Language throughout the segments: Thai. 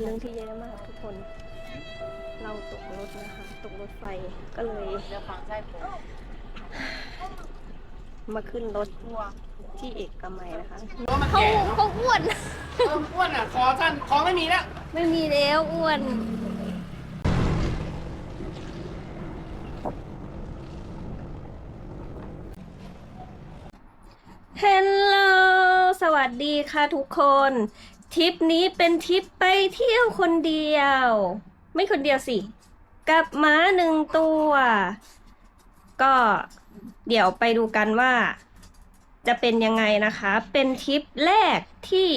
เป็นเรื่องที่แย่มากทุกคน เราตกรถนะคะ ตกรถไฟก็เลยเดี๋ยวฟังใช่ผมมาขึ้นรถกลัวที่เอกมัยนะคะเพราะมันเขาแก่เนอะเขาอ้วนเริ่มอ้วนอะคอสั้นคอไม่มีแล้ว ไม่มีแล้วอ้วนฮลโหลสวัสดีค่ะทุกคน ทริปนี้เป็นทริปไปเที่ยวคนเดียว ไม่คนเดียวสิ กับม้าหนึ่งตัว ก็เดี๋ยวไปดูกันว่า จะเป็นยังไงนะคะ เป็นทริปแรกที่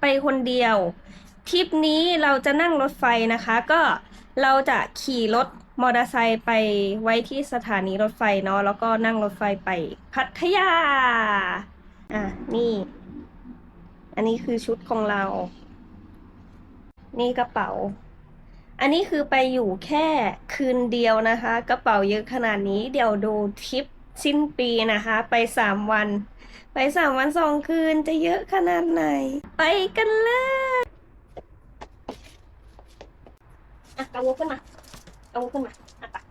ไปคนเดียวทริปนี้เราจะนั่งรถไฟนะคะ ก็เราจะขี่รถมอเตอร์ไซค์ไปไว้ที่สถานีรถไฟเนาะแล้วก็นั่งรถไฟไปพัทยา อะ นี่ อันนี้คือชุดของเรา นี่กระเป๋า อันนี้คือไปอยู่แค่คืนเดียวนะคะ กระเป๋าเยอะขนาดนี้ เดี๋ยวดูทริปสิ้นปีนะคะ ไปสามวัน ไปสามวันสองคืนจะเยอะขนาดไหน ไปกันเลยอะเอาวุ้ขึ้นมาเอาวุ้ขึ้นมาอะตัก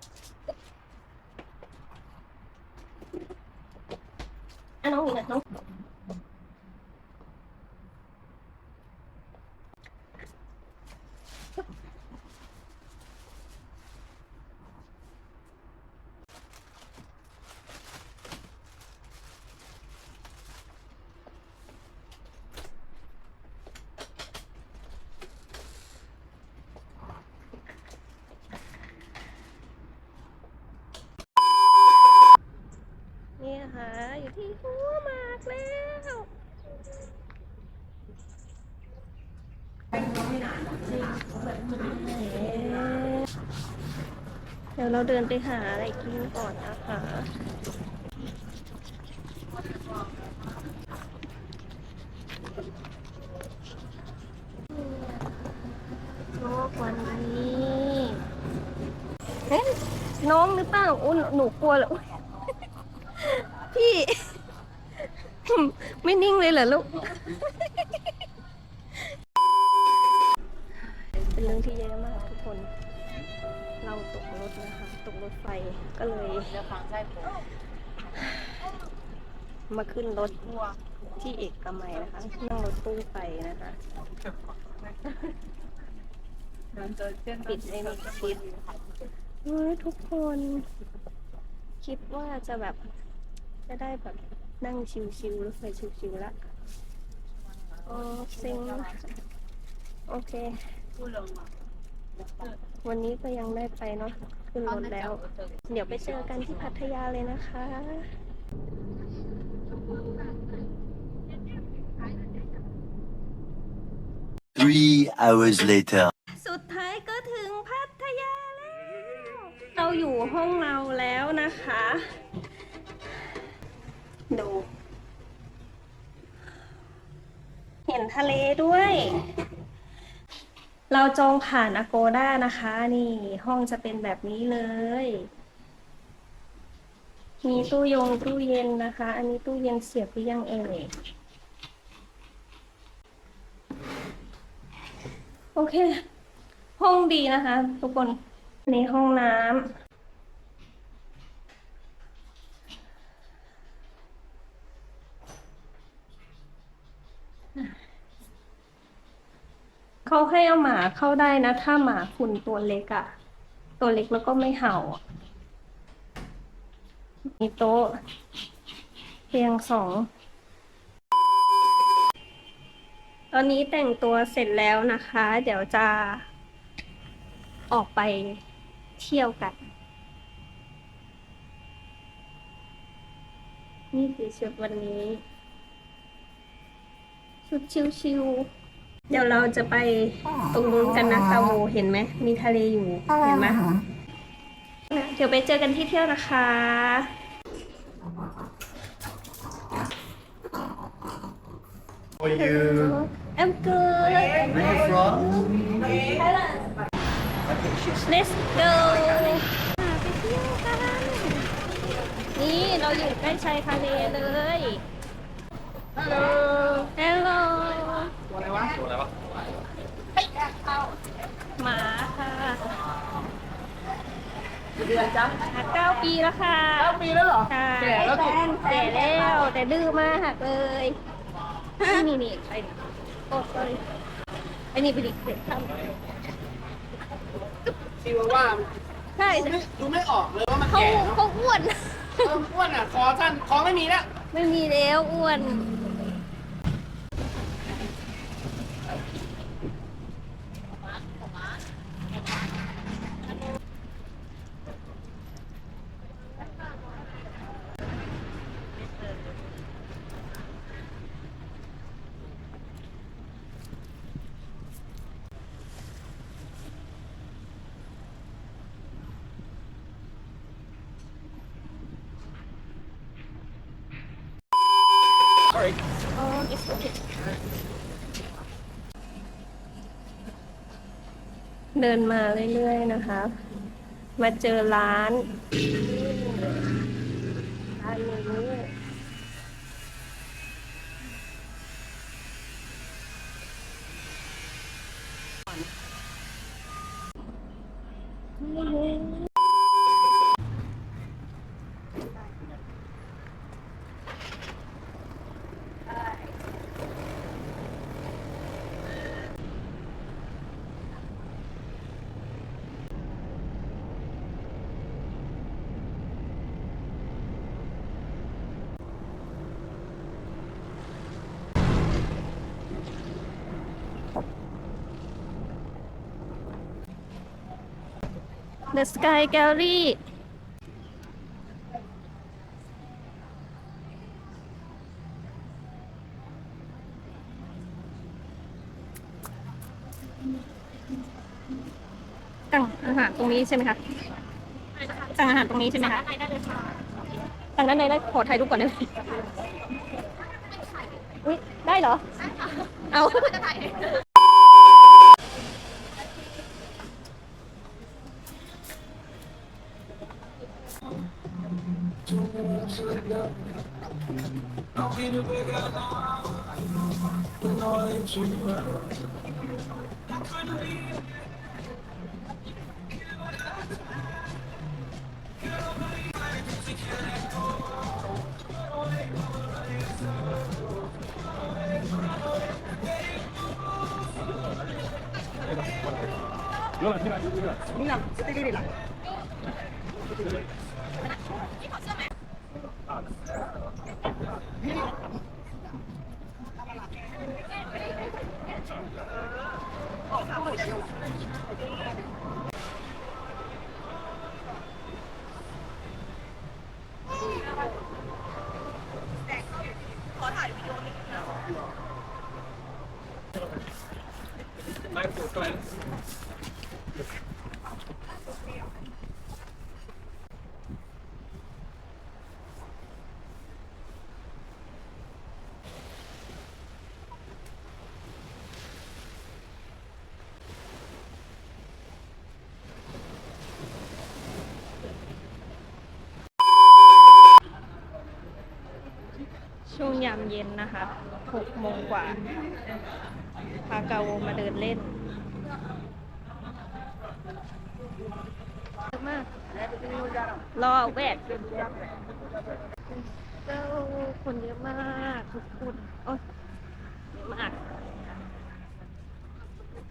อะน้องนี่นะน้อง นี่นะคะอยู่ที่ หัวมากแล้วเดี๋ยวเราเดินไปหาอะไรกินก่อนนะคะโลกวันนี้เฮ้ยน้องหรือเปล่าอุ้นหนูกลัวเลยอุ๊ย พี่ ไม่นิ่งเลยเหรอลูก เป็นเรื่องที่แย่มากทุกคน เราตกรถนะคะ ตกรถไฟก็เลยเดี๋ยวฟังใช่ผมมาขึ้นรถที่เอกมัยนะคะนั่งรถตู้ไปนะคะปิดไม่มีปิดเฮ้ยทุกคน คิดว่าจะแบบจะได้แบบ นั่งชิวๆรถไฟชิวๆละโอ้ซิงโอเคพูดลงมาวันนี้ก็ยังได้ไปเนาะขึ้นรถแล้ว เดี๋ยวไปเจอกันที่พัทยาเลยนะคะ Three hours later. สุดท้ายก็ถึงพัทยาแล้ว เราอยู่ห้องเราแล้วนะคะ ดู เห็นทะเลด้วย เราจองผ่านอโกด้านะคะ นี่ห้องจะเป็นแบบนี้เลย มีตู้ยงตู้เย็นนะคะ อันนี้ตู้เย็นเสียบหรือยังเอ่ยโอเค ห้องดีนะคะ ทุกคนในห้องน้ำ เขาให้เอาหมาเข้าได้นะ ถ้าหมาคุณตัวเล็กอะตัวเล็กแล้วก็ไม่เห่า มีโต๊ะเตียงสอง ตอนนี้แต่งตัวเสร็จแล้วนะคะ เดี๋ยวจะออกไปเที่ยวกัน นี่คือชุดวันนี้ ชุดชิวๆ เดี๋ยวเราจะไปตรงนู้นกันนะตาโวเห็นไหมมีทะเลอยู่เห็นไหมเดี๋ยวไปเจอกันที่เที่ยวนะคะ How are you? I'm good Where are you from? Let's go ไปเที่ยวกัน นี่เราอยู่ใกล้ชายทะเลเลยฮัลโหล Hello ตัว อะไรวะตัวอะไรวะเก้าหมาค่ะเดือนจ้ะเก้าปีแล้วค่ะเก้าปีแล้วเหรอค่ะแก่แล้วแก่แล้วแต่ดื้อมากเลยนี่นี่ไปโอ้ยไอ้นี่ไปดิเด็ทำซีวว่าใช่ดูไม่ออกเลยว่ามันแก่เขาอ้วนเขาอ้วนอะคอสั้นคอไม่มีแล้วไม่มีแล้วอ้วน เดินมาเรื่อยๆนะคะ มาเจอร้าน ร้านนี้เดอะสกายแกลลี่สั่งอาหารตรงนี้ใช่ไหมคะสั่งอาหารตรงนี้ใช่ไหมคะสั่งด้านในได้ขอถ่ายรูปก่อนได้ไหมอุ๊ยได้เหรอ เอา Yun lang, yun Oh, that was ช่วงยามเย็นนะคะหกโมงกว่า พากามาเดินเล่นเยอะมาก รอแวดเจ้าคนเยอะมากทุกคนโอ้ยเยอะมาก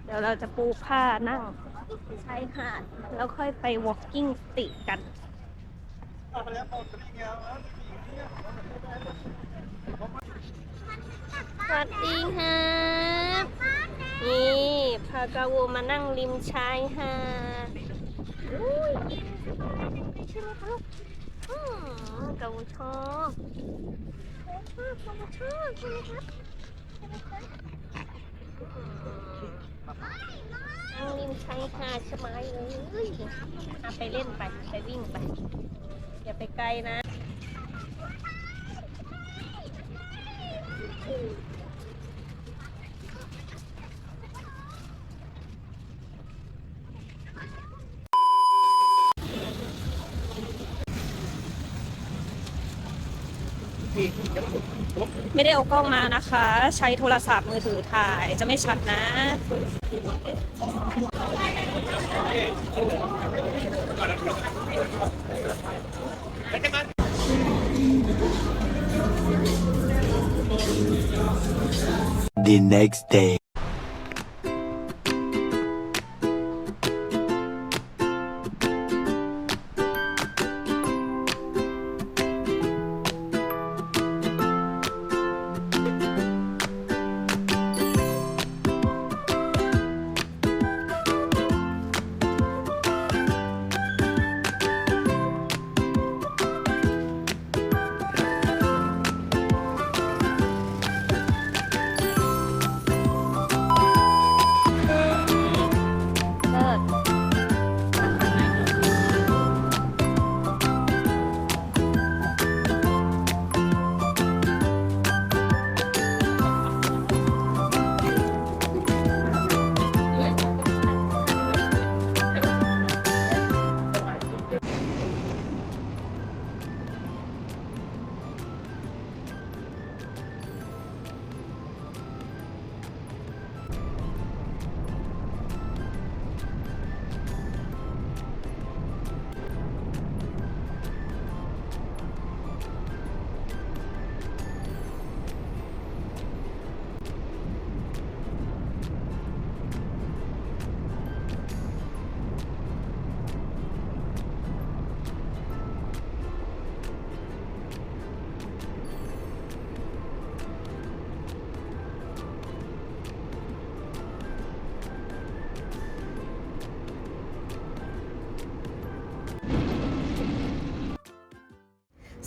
เดี๋ยวเราจะปูผ้านั่งชายหาดแล้วค่อยไป walking stick กัน สวัสดีครับนี่พากาโวมานั่งริมชายหาดอุ้ยใช่ไหมคะอืมกาโวชอบชอบกาโวชอบใช่ไหมครับใช่ไหมคะนั่งริมชายหาดสบายเลยไปเล่นไปไปวิ่งไปอย่าไปไกลนะ ไม่ได้เอากล้องมานะคะ ใช้โทรศัพท์มือถือถ่ายจะไม่ชัดนะ The next day.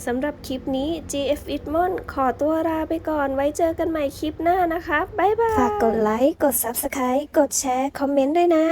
สำหรับคลิปนี้ GF i t m o n ขอตัวลาไปก่อน ไว้เจอกันใหม่คลิปหน้านะคะ บ๊ายบาย ฝากกดไลค์ กด Subscribe กดแชร์ คอมเมนต์ด้วยนะ